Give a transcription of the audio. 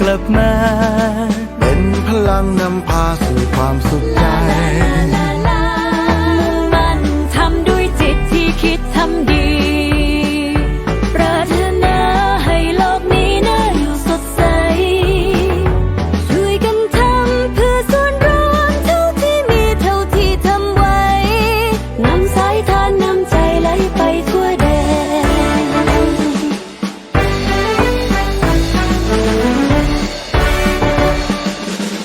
กลับมา เป็นพลังนำพาสู่ความสุขใจมันทำด้วยจิตที่คิดทำดี ปรารถนให้โลกนี้น่าอยู่สดใส ช่วยกันทำเพื่อส่วนรวมเท่าที่มีเท่าที่ทำไวนำสายทานนำใจไหลไปทั่ว